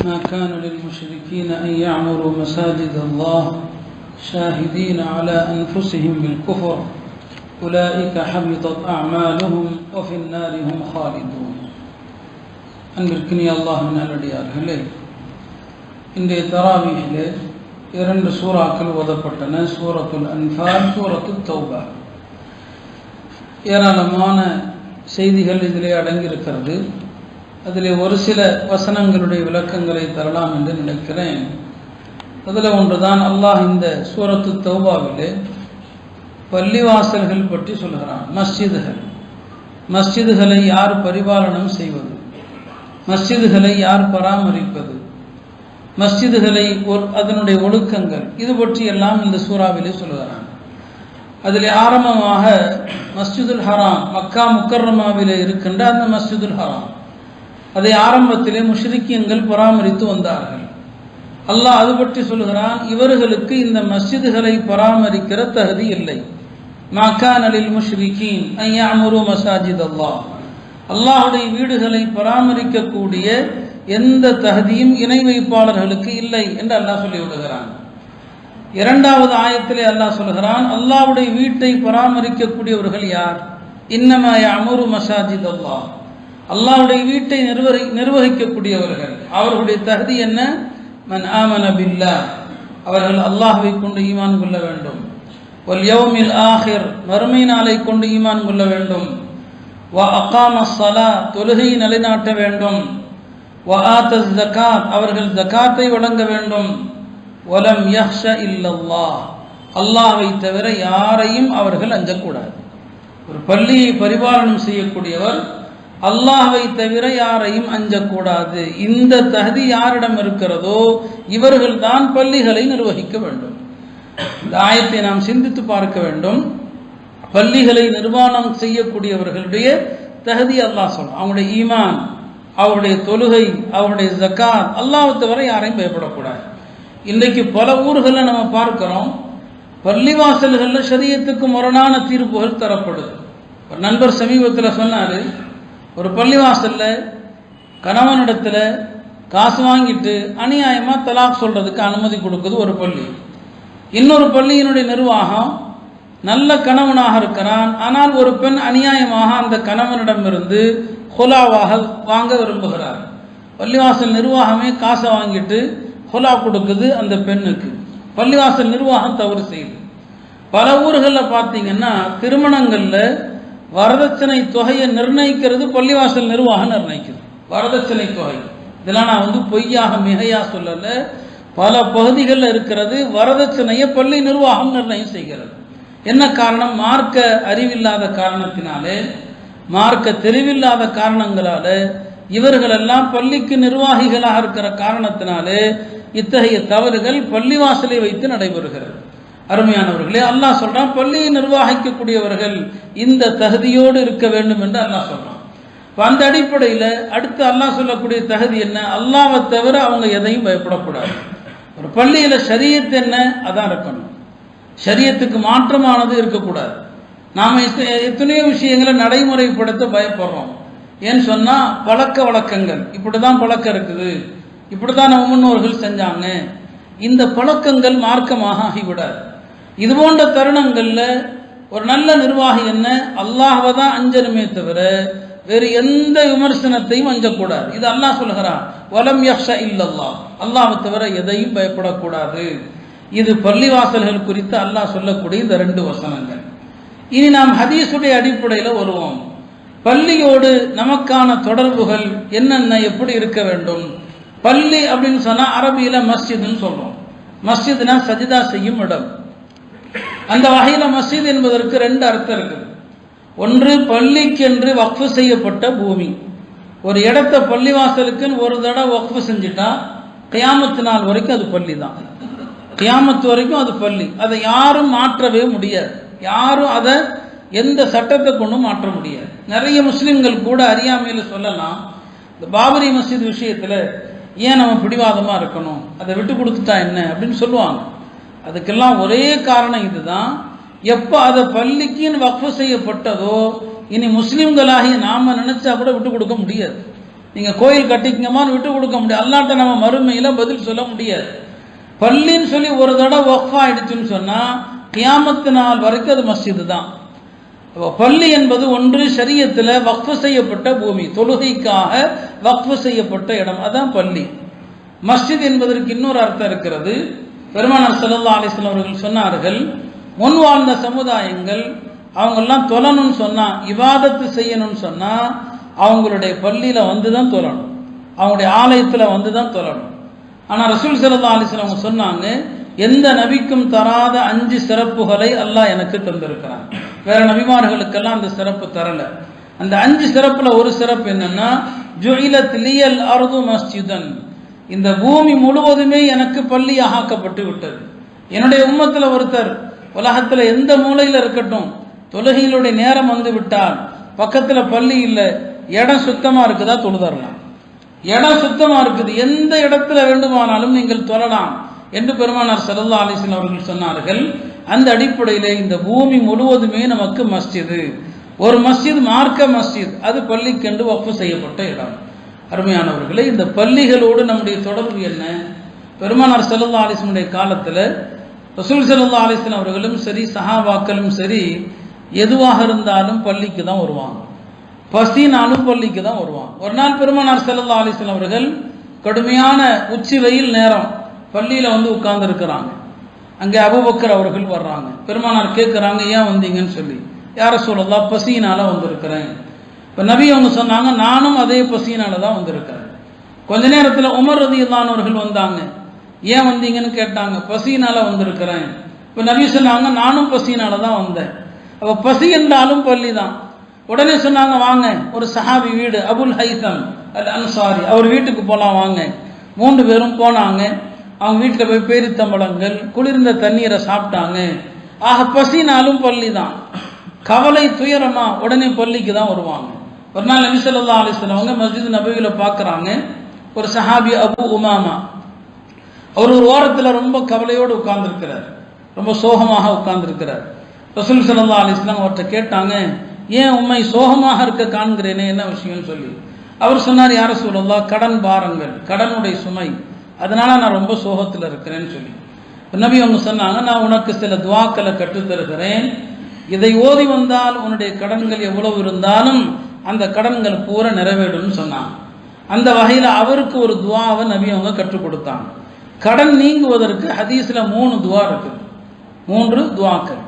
ما كان للمشركين أن يعمروا مساجد الله شاهدين على أنفسهم بالكفر أولئك حبطت أعمالهم وفي النار هم خالدون அன்பிற்கினி அல்லாஹின் நல்லடியார்களே இன்றைய தராவீகிலே இரண்டு சூறாக்கள் ஓதப்பட்டன சூரத்துல் அன்பால் சூரத்து தௌபா ஏராளமான செய்திகள் இதிலே அடங்கியிருக்கிறது அதில் ஒரு சில வசனங்களுடைய விளக்கங்களை தரலாம் என்று நினைக்கிறேன். அதில் ஒன்றுதான் அல்லாஹ் இந்த சூரத்து தௌபாவிலே பள்ளிவாசல்கள் பற்றி சொல்கிறான் மஸ்ஜிதுகள். மஸ்ஜிதுகளை யார் பரிபாலனம் செய்வது? மஸ்ஜிதுகளை யார் பராமரிப்பது? மஸ்ஜிதுகளை அதனுடைய ஒழுக்கங்கள். இது பற்றி எல்லாம் இந்த சூறாவிலே சொல்கிறான் அதில் ஆரம்பமாக மஸ்ஜிதுல் ஹராம் மக்கா முக்கர்ரமாவிலே இருக்கின்ற அந்த மஸ்ஜிதுல் ஹராம். அதை ஆரம்பத்திலே முஷ்ரிக்கியங்கள் பராமரித்து வந்தார்கள். அல்லாஹ் அது பற்றி சொல்கிறான் இவர்களுக்கு இந்த மஸ்ஜிதுகளை பராமரிக்கிற தகுதி இல்லை. மாக்கானலில் முஷ்ரிகீன் ஐயாமுரு மசாஜித் அல்லாஹ் அல்லாஹுடைய வீடுகளை பராமரிக்கக்கூடிய எந்த தகுதியும் இணை வைப்பாளர்களுக்கு இல்லை என்று அல்லாஹ் சொல்லி விடுகிறான். இரண்டாவது ஆயத்திலே அல்லாஹ் சொல்கிறான் அல்லாஹுடைய வீட்டை பராமரிக்கக்கூடியவர்கள் யார்? இன்னமாய அமுரு மசாஜித் அல்லாஹ் அல்லாஹுடைய வீட்டை நிர்வகி நிர்வகிக்கக்கூடியவர்கள். அவர்களுடைய தகுதி என்ன? மன் ஆமன பில்லா அவர்கள் அல்லாஹுவை கொண்டு ஈமான் கொள்ள வேண்டும். ஒல் யௌமில் ஆஹிர். மறுமை நாளை கொண்டு ஈமான் கொள்ள வேண்டும். வ அகாம சலா தொழுகையை நிலைநாட்ட வேண்டும். வ ஆத்த ஜக்காத் அவர்கள் ஜக்காத்தை வழங்க வேண்டும். வலம் யஹ்ஷ இல்லல்லா அல்லாஹை தவிர யாரையும் அவர்கள் அஞ்சக்கூடாது. ஒரு பள்ளியை பரிபாலனம் செய்யக்கூடியவர் அல்லாஹை தவிர யாரையும் அஞ்சக்கூடாது. இந்த தகுதி யாரிடம் இருக்கிறதோ இவர்கள் தான் பள்ளிகளை நிர்வகிக்க வேண்டும். இந்த ஆயத்தை நாம் சிந்தித்து பார்க்க வேண்டும். பள்ளிகளை நிர்வாணம் செய்யக்கூடியவர்களுடைய தகுதி அல்லாஹ் சொல்லும் அவங்களுடைய ஈமான் அவருடைய தொழுகை அவருடைய ஜக்காத் அல்லாஹ் தவிர யாரையும் பயப்படக்கூடாது. இன்றைக்கு பல ஊர்களில் நம்ம பார்க்கிறோம் பள்ளிவாசல்களில் சரியத்துக்கு முரணான தீர்ப்புகள் தரப்படுது. ஒரு நண்பர் சமீபத்தில் சொன்னார் ஒரு பள்ளிவாசலில் கணவனிடத்தில் காசு வாங்கிட்டு அநியாயமாக தலாக் சொல்கிறதுக்கு அனுமதி கொடுக்குது ஒரு பள்ளி. இன்னொரு பள்ளியினுடைய நிர்வாகம் நல்ல கணவனாக இருக்கிறான். ஆனால் ஒரு பெண் அநியாயமாக அந்த கணவனிடமிருந்து ஹொலாவாக வாங்க விரும்புகிறார். பள்ளிவாசல் நிர்வாகமே காசை வாங்கிட்டு ஹொலா கொடுக்குது அந்த பெண்ணுக்கு. பள்ளிவாசல் நிர்வாகம் தவறு செய்யுது பல ஊர்களில் பார்த்தீங்கன்னா திருமணங்களில் வரதட்சணை தொகையை நிர்ணயிக்கிறது பள்ளிவாசல் நிர்வாகம் நிர்ணயிக்கிறது வரதட்சணை தொகை. இதெல்லாம் நான் வந்து பொய்யாக மிகையாக சொல்லலை. பல பகுதிகளில் இருக்கிறது. வரதட்சணையை பள்ளி நிர்வாகம் நிர்ணயம் செய்கிறது. என்ன காரணம்? மார்க்க அறிவில்லாத காரணத்தினாலே மார்க்க தெரிவில்லாத காரணங்களால இவர்களெல்லாம் பள்ளிக்கு நிர்வாகிகளாக இருக்கிற காரணத்தினாலே இத்தகைய தவறுகள் பள்ளிவாசலை வைத்து நடைபெறுகிறது. அருமையானவர்களே அல்லாஹ் சொல்கிறான் பள்ளியை நிர்வாகிக்கக்கூடியவர்கள் இந்த தகுதியோடு இருக்க வேண்டும் என்று அல்லாஹ் சொல்கிறான் இப்போ அந்த அடிப்படையில் அடுத்து அல்லாஹ் சொல்லக்கூடிய தகுதி என்ன? அல்லாவை தவிர அவங்க எதையும் பயப்படக்கூடாது. ஒரு பள்ளியில் சரியத்து என்ன? அதான் இருக்கணும். சரியத்துக்கு மாற்றமானது இருக்கக்கூடாது. நாம் எத்தனையோ விஷயங்களை நடைமுறைப்படுத்த பயப்படுறோம். ஏன்னு சொன்னால் பழக்க வழக்கங்கள். இப்படி தான் பழக்கம் இருக்குது. இப்படி தான் நம்ம முன்னோர்கள் செஞ்சாங்க. இந்த பழக்கங்கள் மார்க்கமாக ஆகிவிடாது. இது போன்ற தருணங்களில் ஒரு நல்ல நிர்வாகி என்ன? அல்லாஹவை தான் அஞ்சனுமே தவிர வேறு எந்த விமர்சனத்தையும் அஞ்சக்கூடாது. இது அல்லாஹ் சொல்கிறான் வலம் யக்ஷ இல்லல்லா அல்லாஹை தவிர எதையும் பயப்படக்கூடாது. இது பள்ளிவாசல்கள் குறித்து அல்லாஹ் சொல்லக்கூடிய இந்த ரெண்டு வசனங்கள். இனி நாம் ஹதீஸுடைய அடிப்படையில் வருவோம். பள்ளியோடு நமக்கான தொடர்புகள் என்னென்ன எப்படி இருக்க வேண்டும்? பள்ளி அப்படின்னு சொன்னால் அரபியில் மஸ்ஜிதுன்னு சொல்கிறோம் மஸ்ஜித்னா சஜிதா செய்யும் இடம். அந்த வகையில் மஸ்ஜித் என்பதற்கு ரெண்டு அர்த்தம் இருக்குது. ஒன்று பள்ளிக்கென்று வக்ஃபு செய்யப்பட்ட பூமி. ஒரு இடத்த பள்ளிவாசலுக்குன்னு ஒரு தடவை வக்ஃபு செஞ்சுட்டா கியாமத்து நாள் வரைக்கும் அது பள்ளி தான். கியாமத்து வரைக்கும் அது பள்ளி. அதை யாரும் மாற்றவே முடியாது. யாரும் அதை எந்த சட்டத்தை கொண்டும் மாற்ற முடியாது. நிறைய முஸ்லீம்கள் கூட அறியாமையில் சொல்லலாம் இந்த பாபரி மஸ்ஜித் விஷயத்தில் ஏன் நம்ம பிடிவாதமாக இருக்கணும்? அதை விட்டு கொடுத்துட்டா என்ன? அப்படின்னு சொல்லுவாங்க. அதுக்கெல்லாம் ஒரே காரணம் இதுதான். எப்போ அதை பள்ளிக்குன்னு வக்ஃபு செய்யப்பட்டதோ இனி முஸ்லீம்களாகி நாம் நினச்சா கூட விட்டு கொடுக்க முடியாது. நீங்கள் கோயில் கட்டிக்கங்கம்மான்னு விட்டு கொடுக்க முடியாது. அல்லாட்ட நம்ம மறுமையில் பதில் சொல்ல முடியாது. பள்ளின்னு சொல்லி ஒரு தடவை ஒஃப் சொன்னால் கியாமத்து நாள் வரைக்கும் அது மஸ்ஜிது தான். இப்போ பள்ளி என்பது ஒன்று சரியத்தில் வக்ஃபு செய்யப்பட்ட பூமி தொழுகைக்காக வக்ஃபு செய்யப்பட்ட இடம். அதான் பள்ளி. மஸ்ஜித் என்பதற்கு இன்னொரு அர்த்தம் இருக்கிறது. பெருமானார் ஸல்லல்லாஹு அலைஹி அவர்கள் சொன்னார்கள் முன் வாழ்ந்த சமுதாயங்கள் அவங்கெல்லாம் தொழணும்னு சொன்னால் இவாதத்து செய்யணும்னு சொன்னால் அவங்களுடைய பள்ளியில் வந்து தான் தொழணும். அவங்களுடைய ஆலயத்தில் வந்து தான் தொழணும். ஆனால் ரசூல் ஸல்லல்லாஹு அலைஹி அவங்க சொன்னாங்க எந்த நபிக்கும் தராத அஞ்சு சிறப்புகளை அல்லாஹ் எனக்கு தந்திருக்கிறான். வேற நபிமார்களுக்கெல்லாம் அந்த சிறப்பு தரல. அந்த அஞ்சு சிறப்பில் ஒரு சிறப்பு என்னன்னா ஜுயிலத் லியல் அர்து மஸ்ஜிதன். இந்த பூமி முழுவதுமே எனக்கு பள்ளியாக ஆக்கப்பட்டு விட்டது. என்னுடைய உம்மத்தில் ஒருத்தர் உலகத்தில் எந்த மூலையில் இருக்கட்டும் தொழுகையிலுடைய நேரம் வந்து விட்டால் பக்கத்தில் பள்ளி இல்லை இடம் சுத்தமாக இருக்குதா தொழுதரலாம். இடம் சுத்தமாக இருக்குது எந்த இடத்துல வேண்டுமானாலும் நீங்கள் தொழலாம் என்று பெருமானார் ஸல்லல்லாஹு அலைஹி அவர்கள் சொன்னார்கள். அந்த அடிப்படையிலே இந்த பூமி முழுவதுமே நமக்கு மஸ்ஜிது. ஒரு மஸ்ஜித் மார்க்க மஸ்ஜித் அது பள்ளிக்கென்று ஒப்பு செய்யப்பட்ட இடம். அருமையானவர்களே இந்த பள்ளிகளோடு நம்முடைய தொடர்பு என்ன? பெருமானார் செல்லல்லா அலிஸ்மனுடைய காலத்தில் ரசூல் செல்லல்லா அலைஹி அவர்களும் சரி சஹாபாக்களும் சரி எதுவாக இருந்தாலும் பள்ளிக்கு தான் வருவாங்க. பசினாலும் பள்ளிக்கு தான் வருவாங்க. ஒரு நாள் பெருமானார் செல்லல்லா அலைஹி அவர்கள் கடுமையான உச்சி வெயில் நேரம் பள்ளியில் வந்து உட்கார்ந்துருக்கிறாங்க. அங்கே அபுபக்கர் அவர்கள் வர்றாங்க. பெருமானார் கேட்குறாங்க ஏன் வந்தீங்கன்னு சொல்லி? யாரை சொல்லலாம் பசியினால் வந்திருக்கிறேன். இப்போ நபி அவங்க சொன்னாங்க நானும் அதே பசியினால தான் வந்திருக்கிறேன். கொஞ்ச நேரத்தில் உமர் ரதி வந்தாங்க. ஏன் வந்தீங்கன்னு கேட்டாங்க. பசியினால வந்திருக்கிறேன். இப்போ நபி சொன்னாங்க நானும் பசியினால தான் வந்தேன். அப்போ பசி என்றாலும் பள்ளி தான். உடனே சொன்னாங்க வாங்க ஒரு சஹாபி வீடு அபுல் ஹைசம் அல் அன்சாரி அவர் வீட்டுக்கு போகலாம் வாங்க. மூன்று பேரும் போனாங்க. அவங்க வீட்டில் போய் பேரித்தம்பழங்கள் குளிர்ந்த தண்ணீரை சாப்பிட்டாங்க. ஆக பசினாலும் பள்ளி தான். கவலை துயரமா உடனே பள்ளிக்கு தான் வருவாங்க. ஒரு நாள் நபி சொல்லா அலைஹி அவங்க மஸ்ஜித் நபியில் பார்க்குறாங்க ஒரு சஹாபி அபு உமாமா. அவர் ஒரு ஓரத்தில் ரொம்ப கவலையோடு உட்கார்ந்துருக்கிறார். ரொம்ப சோகமாக உட்கார்ந்துருக்கிறார். ரசூல் சல்லா அலிஸ்லாம் அவர்கிட்ட கேட்டாங்க ஏன் உண்மை சோகமாக இருக்க காண்கிறேனே? என்ன விஷயம்னு சொல்லி. அவர் சொன்னார் யார சொல்லலாம் கடன் பாரங்கள். கடனுடைய சுமை. அதனால நான் ரொம்ப சோகத்தில் இருக்கிறேன்னு சொல்லி. நபி அவங்க சொன்னாங்க நான் உனக்கு சில துவாக்களை கற்றுத்தருகிறேன். இதை ஓதி வந்தால் உன்னுடைய கடன்கள் எவ்வளவு இருந்தாலும் அந்த கடன்கள் பூரா நிறைவேறும்னு சொன்னான். அந்த வகையில் அவருக்கு ஒரு துவாவை நபி அவங்க கற்றுக் கொடுத்தாங்க கடன் நீங்குவதற்கு ஹதீஸில் மூணு துவா இருக்குது மூன்று துவாக்கள்.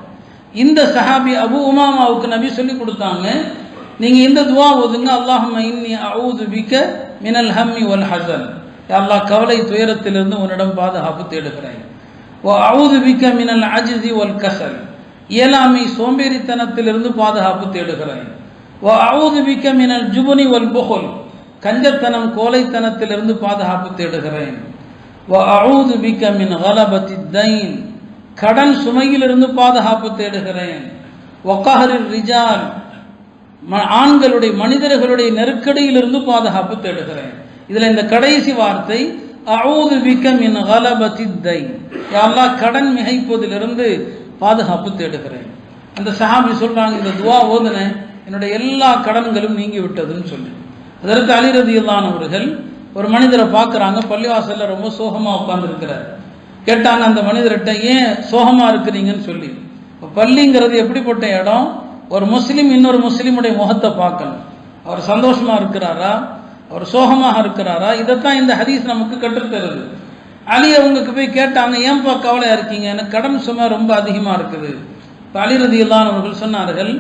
இந்த சஹாபி அபு உமாமாவுக்கு நபி சொல்லி கொடுத்தாங்க நீங்கள் இந்த துவா ஓதுங்க. அல்லாஹம் இன்னி அவுது பிக்க மினல் ஹம்மி ஒல் ஹசன். அல்லாஹ் கவலை துயரத்திலிருந்து உன்னிடம் பாதுகாப்பு தேடுகிறேன். ஓ அவுது பிக்க மினல் அஜிதி ஒல் கசல். இயலாமை சோம்பேறித்தனத்திலிருந்து பாதுகாப்பு தேடுகிறேன். மினல் ஜுபுனி ஒல் புகழ் கஞ்சத்தனம் கோலைத்தனத்திலிருந்து பாதுகாப்பு தேடுகிறேன். அவுது பிக்க மின் கலபத்தி தைன். கடன் சுமையிலிருந்து பாதுகாப்பு தேடுகிறேன். ஒக்கஹரில் ரிஜால். ம- ஆண்களுடைய மனிதர்களுடைய நெருக்கடியிலிருந்து பாதுகாப்பு தேடுகிறேன். இதில் இந்த கடைசி வார்த்தை அவுது விக்கம் என் கலபத்தி தை யாரா கடன் மிகைப்பதிலிருந்து பாதுகாப்பு தேடுகிறேன். அந்த சஹாபி சொல்கிறாங்க இந்த துவா ஓதுனேன். என்னுடைய எல்லா கடன்களும் நீங்கி விட்டதுன்னு சொல்லி அதற்கு அலிரதி அவர்கள் ஒரு மனிதரை பார்க்குறாங்க. பள்ளிவாசலில் ரொம்ப சோகமாக உட்காந்துருக்கிறார் கேட்டாங்க அந்த மனிதர்கிட்ட ஏன் சோகமாக இருக்கிறீங்கன்னு சொல்லி? பள்ளிங்கிறது எப்படிப்பட்ட இடம்? ஒரு முஸ்லீம் இன்னொரு முஸ்லீமுடைய முகத்தை பார்க்கணும். அவர் சந்தோஷமாக இருக்கிறாரா? அவர் சோகமாக இருக்கிறாரா? இதைத்தான் இந்த ஹதீஸ் நமக்கு கற்றுத்தருது அலி அவங்களுக்கு போய் கேட்டாங்க ஏன்பா கவலையாக இருக்கீங்க? எனக்கு கடன் சுமை ரொம்ப அதிகமாக இருக்குது. இப்போ அலி அவர்கள் சொன்னார்கள்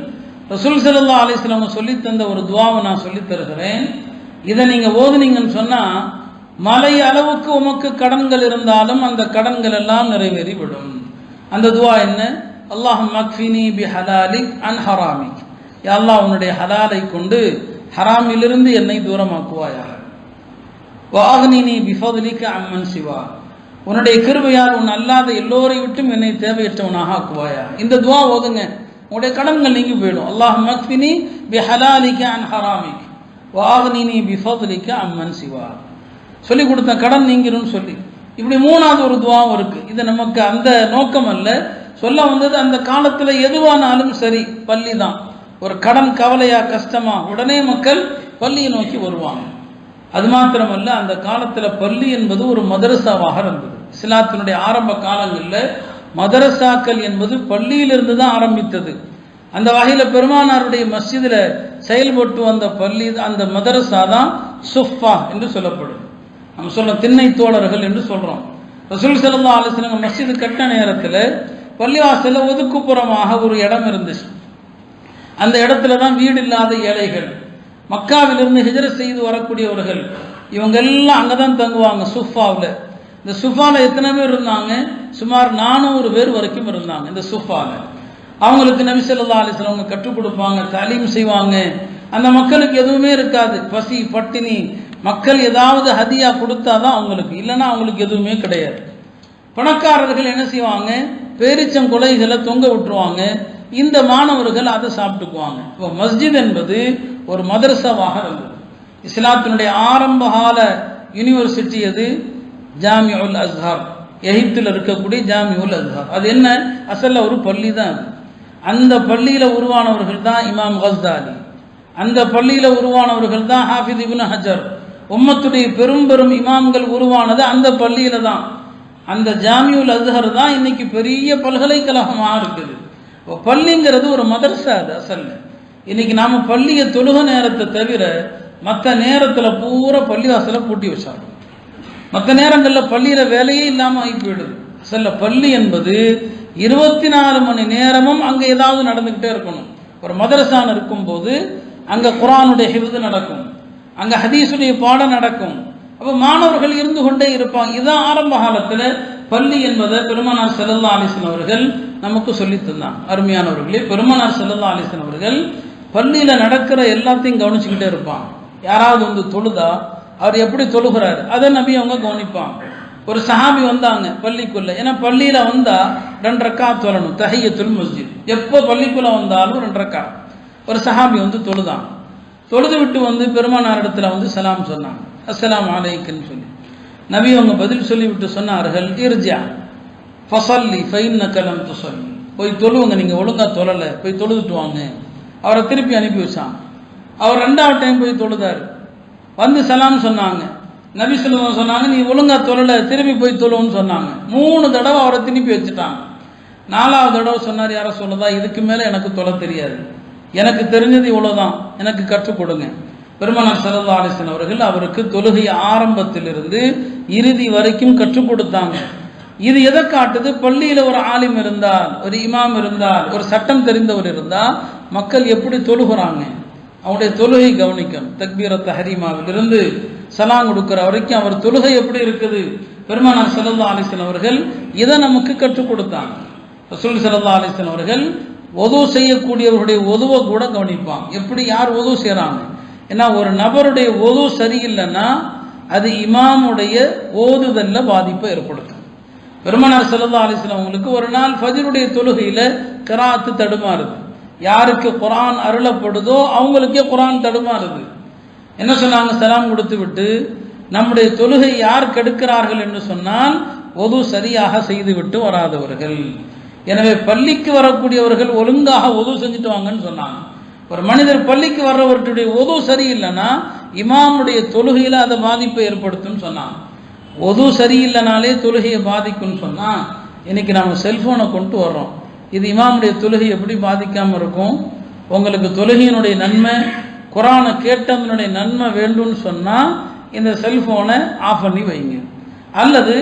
ரசூல் ஸல்லல்லாஹு அலிஸ்லாம் வஸல்லம் தந்த ஒரு துவாவை நான் சொல்லித் தருகிறேன். இதை நீங்கள் ஓதுனீங்கன்னு சொன்னால் மலை அளவுக்கு உமக்கு கடன்கள் இருந்தாலும் அந்த கடன்கள் எல்லாம் நிறைவேறி விடும் அந்த துவா என்ன? அல்லாஹ் மக்ஃபினி பி ஹலாலிக் அன் ஹராமிக். அல்லாஹ் உன்னுடைய ஹலாலை கொண்டு ஹராமிலிருந்து என்னை தூரமாக்குவாயாக. வாகனினி பிஃபதுலிக்கு அம்மன் சிவா. உன்னுடைய கிருபையால் உன் அல்லாத எல்லோரை விட்டும் என்னை தேவையற்றவனாக ஆக்குவாயா இந்த துவா ஓதுங்க. உங்களுடைய கடன்கள் நீங்கி போயிடும். அல்லாஹ் மக்ஃபினி பி ஹலாலிக்க அன் ஹராமிக். வாகனினி பிஃபதுலிக்க அம்மன் சிவா. சொல்லி கொடுத்த கடன் நீங்கிரும்னு சொல்லி. இப்படி மூணாவது ஒரு துவாவும் இருக்குது இது நமக்கு அந்த நோக்கம் அல்ல. சொல்ல வந்தது அந்த காலத்தில் எதுவானாலும் சரி பள்ளி தான். ஒரு கடன் கவலையா கஷ்டமா உடனே மக்கள் பள்ளியை நோக்கி வருவாங்க. அது மாத்திரமல்ல அந்த காலத்தில் பள்ளி என்பது ஒரு மதரசாவாக இருந்தது. இஸ்லாத்தினுடைய ஆரம்ப காலங்களில் மதரசாக்கள் என்பது பள்ளியிலிருந்து தான் ஆரம்பித்தது. அந்த வகையில் பெருமானாருடைய மஸ்ஜிதில் செயல்பட்டு வந்த பள்ளி அந்த மதரசா தான் சுஃபா என்று சொல்லப்படும். நம்ம சொல்ல திண்ணை தோழர்கள் என்று சொல்கிறோம் ரசூல் ஸல்லல்லாஹு ஆலோசனை மஸ்ஜிது கட்ட நேரத்தில் பள்ளிவாசலில் ஒதுக்குப்புறமாக ஒரு இடம் இருந்துச்சு. அந்த இடத்துல தான் வீடு இல்லாத ஏழைகள் மக்காவிலிருந்து ஹிஜர செய்து வரக்கூடியவர்கள் இவங்க எல்லாம் அங்கே தான் தங்குவாங்க சுஃபாவில். இந்த சுஃபாவில் எத்தனை பேர் இருந்தாங்க? சுமார் நானூறு பேர் வரைக்கும் இருந்தாங்க இந்த சுஃபாவில் அவங்களுக்கு நபி ஸல்லல்லாஹு அவங்க கற்றுக் கொடுப்பாங்க தாலீம் செய்வாங்க. அந்த மக்களுக்கு எதுவுமே இருக்காது. பசி பட்டினி மக்கள் ஏதாவது ஹதியா கொடுத்தாதான் அவங்களுக்கு. இல்லைன்னா அவங்களுக்கு எதுவுமே கிடையாது. பணக்காரர்கள் என்ன செய்வாங்க? பேரிச்சங்குலைகளை தொங்க விட்டுருவாங்க. இந்த மாணவர்கள் அதை சாப்பிட்டுக்குவாங்க. இப்போ மஸ்ஜித் என்பது ஒரு மதரசாவாக இருந்தது. இஸ்லாத்தினுடைய ஆரம்பகால யூனிவர்சிட்டி அது ஜாமியுல் அஸ்ஹார். எகிப்தில் இருக்கக்கூடிய ஜாமி உல் அஸ்ஹார். அது என்ன? அசலில் ஒரு பள்ளி தான் அது. அந்த பள்ளியில் உருவானவர்கள் தான் இமாம் ஹஸ்தாலி அந்த பள்ளியில் உருவானவர்கள் தான் ஹாஃபித் இபின் ஹஜர். உம்மத்துடைய பெரும் பெரும் இமாம்கள் உருவானது அந்த பள்ளியில் தான். அந்த ஜாமியுல் அஸ்ஹர் தான் இன்னைக்கு பெரிய பல்கலைக்கழகமாக இருக்குது. பள்ளிங்கிறது ஒரு மதரசா அது அசல் இன்னைக்கு நாம் பள்ளியை தொழுக நேரத்தை தவிர மற்ற நேரத்தில் பூரா பள்ளிவாசலை பூட்டி வச்சாலும் மற்ற நேரங்களில் பள்ளியில் வேலையே இல்லாமல் ஆகி போயிடுது. பள்ளி என்பது இருபத்தி நாலு மணி நேரமும் அங்கே ஏதாவது நடந்துக்கிட்டே இருக்கணும். ஒரு மதரசான் இருக்கும்போது அங்கே குரானுடைய ஹிவது நடக்கும். அங்கே ஹதீஸுடைய பாடம் நடக்கும். அப்போ மாணவர்கள் இருந்து கொண்டே இருப்பாங்க. இதுதான் ஆரம்ப காலத்தில் பள்ளி என்பதை பெருமானார் செல்லல்லா அலிசன் அவர்கள் நமக்கு சொல்லித் தந்தான் அருமையானவர்களே பெருமானார் செல்லல்லா அலிசன் அவர்கள் பள்ளியில் நடக்கிற எல்லாத்தையும் கவனிச்சுக்கிட்டே இருப்பான் யாராவது வந்து தொழுதா அவர் எப்படி தொழுகிறாரு? அதை நபி அவங்க கவனிப்பாங்க. ஒரு சஹாபி வந்தாங்க பள்ளிக்குள்ளே. ஏன்னா பள்ளியில் வந்தால் ரெண்டு ரக்கா தொழணும். தஹையத்துல் மஸ்ஜித். எப்போ பள்ளிக்குள்ளே வந்தாலும் ரெண்டு ரக்கா ஒரு சஹாபி வந்து தொழுதான். தொழுது விட்டு வந்து பெருமானார் இடத்துல வந்து சலாம் சொன்னாங்க. அஸ்லாம் அலைக்குன்னு சொல்லி. நபி அவங்க பதில் சொல்லிவிட்டு சொன்னார்கள் இர்ஜா ஃபசல்லி ஃபைன் கலம் துசல்லி போய் தொழுவுங்க நீங்கள் ஒழுங்காக தொழலை. போய் தொழுதுட்டு வாங்க. அவரை திருப்பி அனுப்பி வச்சாங்க. அவர் ரெண்டாவது டைம் போய் தொழுதார். வந்து சலாம் சொன்னாங்க. நபி சொல்லுவோம் சொன்னாங்க நீ ஒழுங்கா தொழலை திரும்பி போய் தொழுவுன்னு சொன்னாங்க. மூணு தடவை அவரை திருப்பி வச்சுட்டாங்க. நாலாவது தடவை சொன்னார் யாரை சொல்லதா? இதுக்கு மேலே எனக்கு தொலை தெரியாது. எனக்கு தெரிஞ்சது இவ்வளோதான் எனக்கு கற்றுக் கொடுங்க. பெருமனார் சல்லா அலிஸ்லாம் அவர்கள் அவருக்கு தொழுகை ஆரம்பத்திலிருந்து இறுதி வரைக்கும் கற்றுக் கொடுத்தாங்க. இது எதை காட்டுது? பள்ளியில் ஒரு ஆலிம் இருந்தால் ஒரு இமாம் இருந்தால் ஒரு சட்டம் தெரிந்தவர் இருந்தால் மக்கள் எப்படி தொழுகிறாங்க? அவனுடைய தொழுகை கவனிக்கணும். தக்பீர தஹரீமாவிலிருந்து சலாம் கொடுக்குற வரைக்கும் அவர் தொழுகை எப்படி இருக்குது? பெருமானார் சல்லா அலிஸ்லாம் அவர்கள் இதை நமக்கு கற்றுக் கொடுத்தாங்க. ரசூல் சல்லா அலிஸ்லாம் அவர்கள் உதவு செய்யக்கூடியவருடைய உதவை கூட கவனிப்பாங்க. எப்படி யார் உதவு செய்கிறாங்க ஏன்னா ஒரு நபருடைய உதவு சரியில்லைன்னா அது இமாமுடைய ஓதுதல்ல பாதிப்பை ஏற்படுத்தும். பெருமனார் சல்லா அலிஸ்லாம் அவங்களுக்கு ஒரு நாள் ஃபஜருடைய தொழுகையில் கராத்து தடுமாறுது. யாருக்கு குரான் அருளப்படுதோ அவங்களுக்கே குரான் தடுமாறுது. என்ன சொன்னாங்க? சலாம் கொடுத்து விட்டு நம்முடைய தொழுகை யார் கெடுக்கிறார்கள் என்று சொன்னால் ஒது சரியாக செய்துவிட்டு வராதவர்கள். எனவே பள்ளிக்கு வரக்கூடியவர்கள் ஒழுங்காக ஒது செஞ்சுட்டு வாங்கன்னு சொன்னாங்க. ஒரு மனிதர் பள்ளிக்கு வர்றவர்களுடைய ஒது சரியில்லைன்னா இமாமுடைய தொழுகையில் அதை பாதிப்பை ஏற்படுத்தும்னு சொன்னான் ஒது சரியில்லைனாலே தொழுகையை பாதிக்கும்னு சொன்னால் இன்னைக்கு நம்ம செல்ஃபோனை கொண்டு வர்றோம். இது இமாமுடைய தொழுகை எப்படி பாதிக்காமல் இருக்கும்? உங்களுக்கு தொழுகையினுடைய நன்மை குரானை கேட்டதனுடைய நன்மை வேண்டும்னு சொன்னால் இந்த செல்ஃபோனை ஆஃப் பண்ணி வைங்க. அல்லது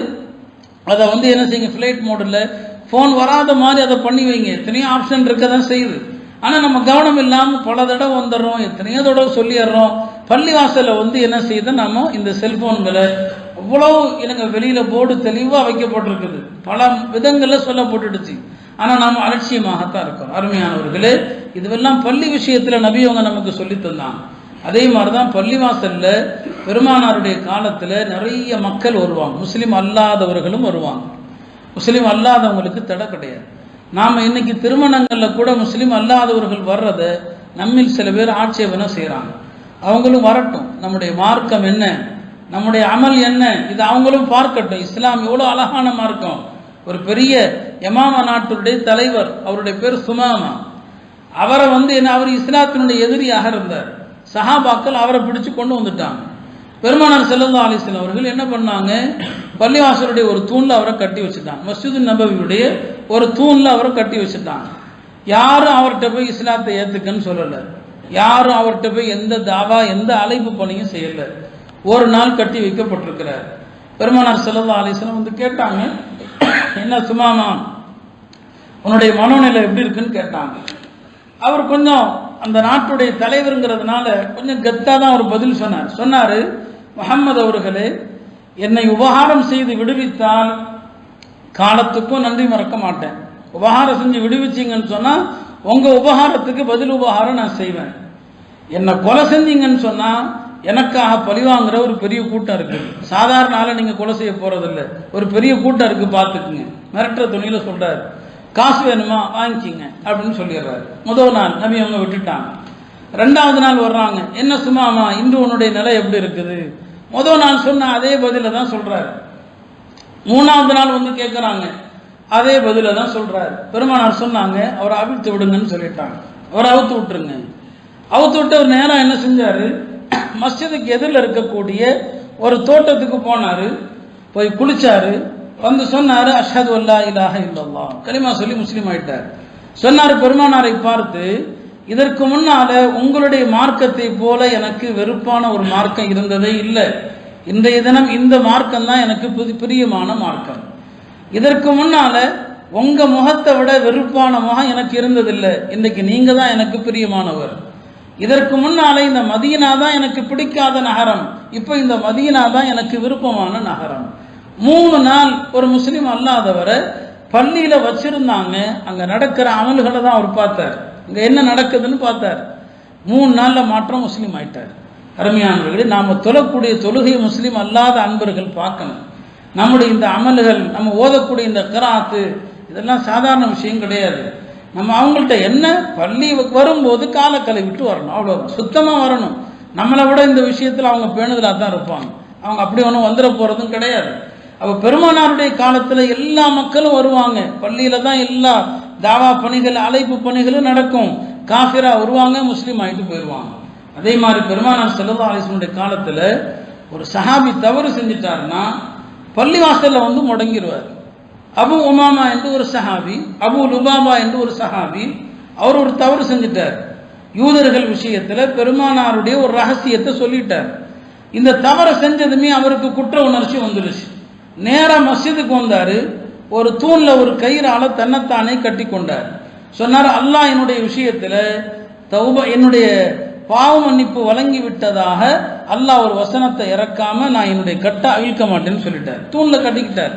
அதை வந்து என்ன செய்யுங்க ஃப்ளைட் மோடில் ஃபோன் வராத மாதிரி அதை பண்ணி வைங்க. எத்தனையோ ஆப்ஷன் இருக்க தான் செய்யுது. ஆனால் நம்ம கவனம் இல்லாமல் பல தடவை வந்துடுறோம் எத்தனையோ தடவை சொல்லிடுறோம். பள்ளிவாசலில் வந்து என்ன செய்யுது நம்ம இந்த செல்ஃபோன்களை அவ்வளோ எனக்கு வெளியில் போர்டு தெளிவாக வைக்கப்பட்டிருக்குது. பல விதங்களில் சொல்லப்பட்டுடுச்சு. ஆனால் நாம் அலட்சியமாகத்தான் இருக்கோம். அருமையானவர்களே இதுவெல்லாம் பள்ளி விஷயத்தில் நபியவங்க நமக்கு சொல்லி தந்தாங்க அதே மாதிரி தான் பள்ளிவாசலில் பெருமானாருடைய காலத்தில் நிறைய மக்கள் வருவாங்க. முஸ்லீம் அல்லாதவர்களும் வருவாங்க. முஸ்லீம் அல்லாதவங்களுக்கு தடை கிடையாது. நாம் இன்னைக்கு திருமணங்களில் கூட முஸ்லீம் அல்லாதவர்கள் வர்றதை நம்மில் சில பேர் ஆட்சேபனை செய்கிறாங்க அவங்களும் வரட்டும். நம்முடைய மார்க்கம் என்ன? நம்முடைய அமல் என்ன? இது அவங்களும் பார்க்கட்டும். இஸ்லாம் எவ்வளோ அழகான மார்க்கம். ஒரு பெரிய யமாமா நாட்டுடைய தலைவர் அவருடைய பேர் சுமாமா. அவரை வந்து என்ன அவர் இஸ்லாத்தினுடைய எதிரியாக இருந்தார். சஹாபாக்கள் அவரை பிடிச்சு கொண்டு வந்துட்டாங்க. பெருமானார் செல்லல்லா அலிஸ்லாம் அவர்கள் என்ன பண்ணாங்க பள்ளிவாசலுடைய ஒரு தூணில் அவரை கட்டி வச்சுட்டாங்க. மசூது நபவியுடைய ஒரு தூணில் அவரை கட்டி வச்சுட்டாங்க. யாரும் அவர்கிட்ட போய் இஸ்லாத்தை ஏற்றுக்கன்னு சொல்லலை. யாரும் அவர்கிட்ட போய் எந்த தாவா எந்த அழைப்பு பணியும் செய்யலை. ஒரு நாள் கட்டி வைக்கப்பட்டிருக்கிறார். பெருமானார் செல்லல்லா அலிஸ்லாம் வந்து கேட்டாங்க என்ன சுமாமா உன்னுடைய மனோநிலை எப்படி இருக்குன்னு கேட்டாங்க. அவர் கொஞ்சம் அந்த நாட்டுடைய தலைவருங்கிறதுனால கொஞ்சம் கெத்தாக தான் அவர் பதில் சொன்னார். சொன்னார் முகம்மது அவர்களே என்னை உபகாரம் செய்து விடுவித்தால் காலத்துக்கும் நன்றி மறக்க மாட்டேன். உபகாரம் செஞ்சு விடுவிச்சிங்கன்னு சொன்னால் உங்கள் உபகாரத்துக்கு பதில் உபகாரம் நான் செய்வேன். என்னை கொலை செஞ்சீங்கன்னு சொன்னால் எனக்காக பழிவாங்கிற ஒரு பெரிய கூட்டம் இருக்குது சாதாரண ஆளை நீங்கள் கொலை செய்ய போகிறதில்ல ஒரு பெரிய கூட்டம் இருக்குது பார்த்துக்குங்க. மிரட்டுற துணியில் சொல்கிறாரு காசு வேணுமா? வாங்கிக்கிங்க அப்படின்னு சொல்லிடுறாரு. முதல் நாள் நபி அவங்க விட்டுட்டாங்க. ரெண்டாவது நாள் வர்றாங்க. என்ன சும்மாமா இன்று உன்னுடைய நிலை எப்படி இருக்குது? முதல் நாள் சொன்ன அதே பதிலில் தான் சொல்கிறாரு மூணாவது நாள் வந்து கேட்குறாங்க அதே பதிலில் தான் சொல்கிறாரு பெருமானார் சொன்னாங்க அவரை அவிழ்த்து விடுங்கன்னு சொல்லிட்டாங்க. அவரை அவுத்து விட்டுருங்க. அவுத்து விட்டு அவர் நேரம் என்ன செஞ்சார்? மஸ்ஜிதுக்கு எதிரில் இருக்கக்கூடிய ஒரு தோட்டத்துக்கு போனார் போய் குளித்தார் வந்து சொன்னார் அஷது அல்லா இலாக இல்லல்லா. கலிமா சொல்லி முஸ்லீம் ஆயிட்டார். சொன்னார் பெருமானாரை பார்த்து இதற்கு முன்னால உங்களுடைய மார்க்கத்தை போல எனக்கு வெறுப்பான ஒரு மார்க்கம் இருந்ததே இல்லை. இன்றைய தினம் இந்த மார்க்கம் தான் எனக்கு புது பிரியமான மார்க்கம். இதற்கு முன்னால் உங்கள் முகத்தை விட வெறுப்பான முகம் எனக்கு இருந்ததில்லை. இன்றைக்கு நீங்கள் தான் எனக்கு பிரியமானவர். இதற்கு முன்னாலே இந்த மதியனா தான் எனக்கு பிடிக்காத நகரம். இப்போ இந்த மதியனா தான் எனக்கு விருப்பமான நகரம். மூணு நாள் ஒரு முஸ்லீம் அல்லாதவரை பள்ளியில் வச்சிருந்தாங்க. அங்கே நடக்கிற அமல்களை தான் அவர் பார்த்தார். இங்கே என்ன நடக்குதுன்னு பார்த்தார். மூணு நாளில் மாற்றம் முஸ்லீம் ஆயிட்டார். அருமையானவர்களே நாம் தொழக்கூடிய தொழுகை முஸ்லீம் அல்லாத அன்பர்கள் பார்க்கணும். நம்முடைய இந்த அமல்கள் நம்ம ஓதக்கூடிய இந்த கிராத்து இதெல்லாம் சாதாரண விஷயம் கிடையாது. நம்ம அவங்கள்ட்ட என்ன பள்ளி வரும்போது காலை கழுவிட்டு வரணும். அவ்வளோதான் சுத்தமாக வரணும். நம்மளை விட இந்த விஷயத்தில் அவங்க பேணுதலாக தான் இருப்பாங்க. அவங்க அப்படி ஒன்றும் வந்துட போகிறதும் கிடையாது. அப்போ பெருமானாருடைய காலத்தில் எல்லா மக்களும் வருவாங்க. பள்ளியில் தான் எல்லா தாவா பணிகள் அழைப்பு பணிகளும் நடக்கும். காஃபிரா வருவாங்க முஸ்லீம் ஆகிட்டு போயிடுவாங்க அதே மாதிரி பெருமானார் செல்லதா அலிஸ்வனுடைய காலத்தில் ஒரு சஹாபி தவறு செஞ்சிட்டாருன்னா பள்ளிவாசலில் வந்து முடங்கிடுவார் அபு உமாமா என்று ஒரு சஹாபி அபு லுபாமா என்று ஒரு சஹாபி அவர் ஒரு தவறு செஞ்சிட்டார். யூதர்கள் விஷயத்தில் பெருமானாருடைய ஒரு ரகசியத்தை சொல்லிட்டார். இந்த தவறை செஞ்சதுமே அவருக்கு குற்ற உணர்ச்சி வந்துடுச்சு நேராக மஸ்ஜிதுக்கு வந்தார் ஒரு தூணில் ஒரு கயிறால் தன்னைத்தானே கட்டி கொண்டார் சொன்னார் அல்லாஹ் என்னுடைய விஷயத்தில் தௌப என்னுடைய பாவ மன்னிப்பு வழங்கி விட்டதாக அல்லாஹ் ஒரு வசனத்தை இறக்காமல் நான் என்னுடைய கட்டை அவிழ்க்க மாட்டேன்னு சொல்லிட்டார். தூணில் கட்டிக்கிட்டார்.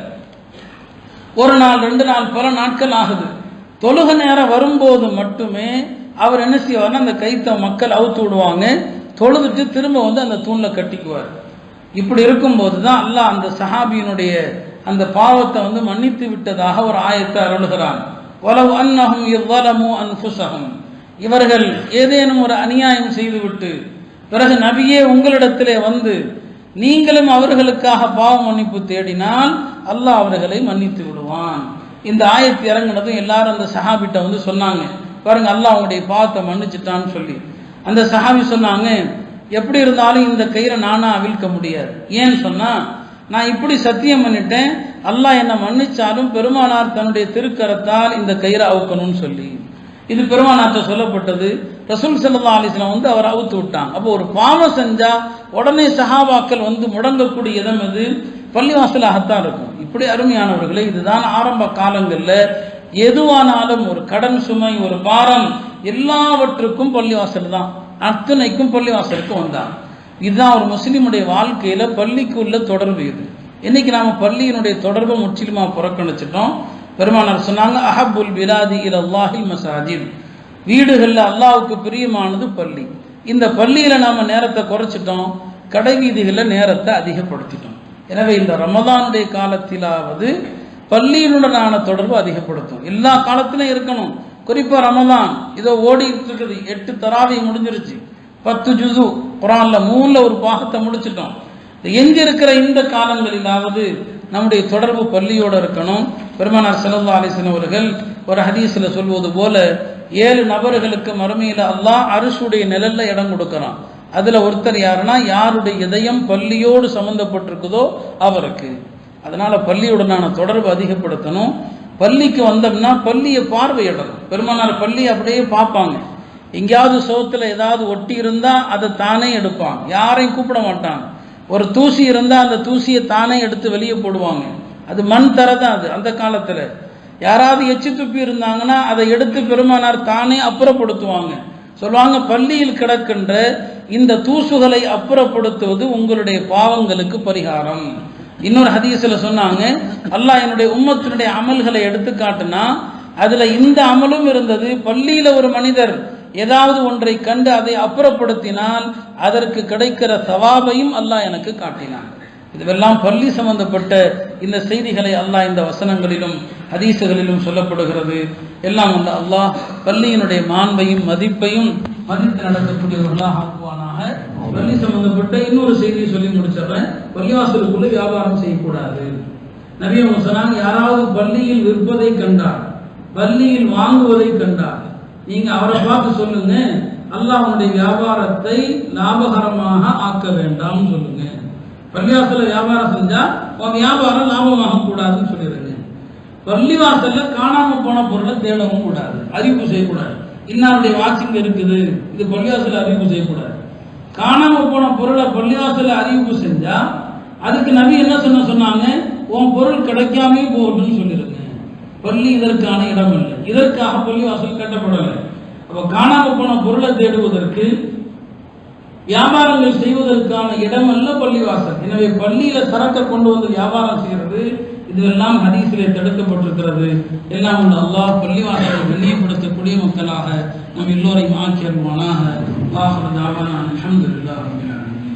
ஒரு நாள் ரெண்டு நாள் பல நாட்கள் ஆகுது. தொழுக நேரம் வரும்போது மட்டுமே அவர் என்ன செய்வார்னா அந்த கைத்தை மக்கள் அவுத்து விடுவாங்க. தொழுதுட்டு திரும்ப வந்து அந்த தூணில் கட்டிக்குவார். இப்படி இருக்கும்போது தான் அல்லாஹ் அந்த சஹாபியினுடைய அந்த பாவத்தை வந்து மன்னித்து விட்டதாக ஒரு ஆயத்தை அருளுகிறான். வலவு அன்னஹும் இவ்வலமு அன்புசகம் இவர்கள் ஏதேனும் ஒரு அநியாயம் செய்துவிட்டு பிறகு நபியே உங்களிடத்திலே வந்து நீங்களும் அவர்களுக்காக பாவ மன்னிப்பு தேடினால் அல்லாஹ் அவர்களை மன்னித்து விடுவான். இந்த ஆயத்து இறங்கினதும் எல்லாரும் அந்த சஹாபிட்ட வந்து சொன்னாங்க. பாருங்க அல்லாஹ் அவங்களுடைய பாவத்தை மன்னிச்சிட்டான்னு சொல்லி. அந்த சஹாபி சொன்னாங்க எப்படி இருந்தாலும் இந்த கயிறை நானா அவிழ்க்க முடியாது. ஏன்னு சொன்னா நான் இப்படி சத்தியம் பண்ணிட்டேன். அல்லாஹ் என்னை மன்னிச்சாலும் பெருமானார் தன்னுடைய திருக்கரத்தால் இந்த கயிறை அவுக்கணும்னு சொல்லி. இது பெருமானார்ட்ட சொல்லப்பட்டது. ரசூல் சல்லா அலிஸ்லாம் வந்து அவர் அவுத்து விட்டாங்க அப்போ ஒரு பாவம் செஞ்சால் உடனே சஹாபாக்கள் வந்து முடங்கக்கூடிய இடம் அது பள்ளிவாசலாகத்தான் இருக்கும். இப்படி அருமையானவர்களே இதுதான் ஆரம்ப காலங்களில் எதுவானாலும் ஒரு கடன் சுமை ஒரு பாரம் எல்லாவற்றுக்கும் பள்ளிவாசல் தான். அத்தனைக்கும் பள்ளிவாசலுக்கு வந்தாங்க இதுதான் ஒரு முஸ்லீமுடைய வாழ்க்கையில் பள்ளிக்குள்ள தொடர்பு இது. இன்னைக்கு நாம் பள்ளியினுடைய தொடர்பை முற்றிலுமாக புறக்கணிச்சிட்டோம். பெருமானார் சொன்னாங்க அஹபுல் பிலாதி இல் அல்லாஹில் மசாஜித். வீடுகளில் அல்லாவுக்கு பிரியமானது பள்ளி. இந்த பள்ளியில் நாம் நேரத்தை குறைச்சிட்டோம் கடை வீதிகளில் நேரத்தை அதிகப்படுத்திட்டோம். எனவே இந்த ரமதானுடைய காலத்திலாவது பள்ளியினுடனான தொடர்பு அதிகப்படுத்தும். எல்லா காலத்திலும் இருக்கணும். குறிப்பாக ரமதான் இதோ ஓடிட்டு இருக்குது. எட்டு தராவி முடிஞ்சிருச்சு. பத்து ஜுசு குரானில் மூணில் ஒரு பாகத்தை முடிச்சிட்டோம். எஞ்சி இருக்கிற இந்த காலங்களிலாவது நம்முடைய தொடர்பு பள்ளியோடு இருக்கணும். பெருமானார் செல்லல்லா அலிசன் அவர்கள் ஒரு ஹதீஸில் சொல்வது போல ஏழு நபர்களுக்கு மறுமையில் அல்லாஹ் அரசுடைய நிழலில் இடம் கொடுக்குறான். அதில் ஒருத்தர் யாருன்னா யாருடைய இதயம் பள்ளியோடு சம்மந்தப்பட்டிருக்குதோ அவருக்கு. அதனால் பள்ளியுடனான தொடர்பு அதிகப்படுத்தணும். பள்ளிக்கு வந்தோம்னா பள்ளியை பார்வையிடணும். பெருமானார் பள்ளி அப்படியே பார்ப்பாங்க. எங்கேயாவது சோத்தில் ஏதாவது ஒட்டி இருந்தால் அதை தானே எடுப்பான். யாரையும் கூப்பிட மாட்டான். ஒரு தூசி இருந்தால் அந்த தூசியை தானே எடுத்து வெளியே போடுவாங்க. அது மண் தர தான் அது அந்த காலத்தில். யாராவது எச்சி துப்பி இருந்தாங்கன்னா அதை எடுத்து பெருமானார் தானே அப்புறப்படுத்துவாங்க. சொல்லுவாங்க பள்ளியில் கிடக்கின்ற இந்த தூசுகளை அப்புறப்படுத்துவது உங்களுடைய பாவங்களுக்கு பரிகாரம். இன்னொரு ஹதீஸில் சொன்னாங்க அல்லாஹ் என்னுடைய உம்மத்தினுடைய அமல்களை எடுத்து காட்டுனா அதில் இந்த அமலும் இருந்தது பள்ளியில் ஒரு மனிதர் ஏதாவது ஒன்றை கண்டு அதை அப்புறப்படுத்தினால் அதற்கு கிடைக்கிற சவாபையும் அல்லாஹ் எனக்கு காட்டினான். இதுவெல்லாம் பள்ளி சம்பந்தப்பட்ட இந்த செய்திகளை அல்லாஹ் இந்த வசனங்களிலும் ஹதீசுகளிலும் சொல்லப்படுகிறது. எல்லாம் வந்து அல்லாஹ் பள்ளியினுடைய மாண்பையும் மதிப்பையும் மதித்து நடத்தக்கூடியவர்களாக ஆக்குவானாக. பள்ளி சம்பந்தப்பட்ட இன்னொரு செய்தியை சொல்லி முடிச்சிடுறேன். பள்ளிவாசலுக்குள்ளே வியாபாரம் செய்யக்கூடாது. நபி சொன்னாங்க யாராவது பள்ளியில் விற்பதை கண்டார் பள்ளியில் வாங்குவதை கண்டார் நீங்க அவரை பார்த்து சொல்லுங்க. அல்லாஹ் உன்னுடைய வியாபாரத்தை லாபகரமாக ஆக்க வேண்டாம்னு சொல்லுங்க. பள்ளிவாசல்ல வியாபாரம் செஞ்சா உன் வியாபாரம் லாபமாக கூடாதுன்னு சொல்லிடுங்க பள்ளிவாசல்ல காணாம போன பொருளை தேடவும் கூடாது. அறிவிப்பு செய்யக்கூடாது. இன்னாருடைய வாட்சிங் இருக்குது. இது பள்ளிவாசல அறிவிப்பு செய்யக்கூடாது. காணாம போன பொருளை பள்ளிவாசல அறிவிப்பு செஞ்சா அதுக்கு நபி என்ன சொன்ன சொன்னாங்க? உன் பொருள் கிடைக்காமே போகட்டும்னு சொல்லிடுங்க. பள்ளி இதற்கான இடம் இல்லை இதற்காக பள்ளிவாசல் கட்டப்படலை. அப்போ காணாம போன பொருளை தேடுவதற்கு வியாபாரங்கள் செய்வதற்கான இடம் அல்ல பள்ளிவாசல். எனவே பள்ளியில சரக்கை கொண்டு வந்து வியாபாரம் செய்யறது இதுவெல்லாம் ஹதீஸிலே தடுக்கப்பட்டிருக்கிறது. எல்லாம் உள்ள அல்லாஹ் பள்ளிவாசலை கண்ணியப்படுத்தக்கூடிய மக்களாக நம் எல்லோரையும் ஆக்கி அருவானாக அலமதுல்லா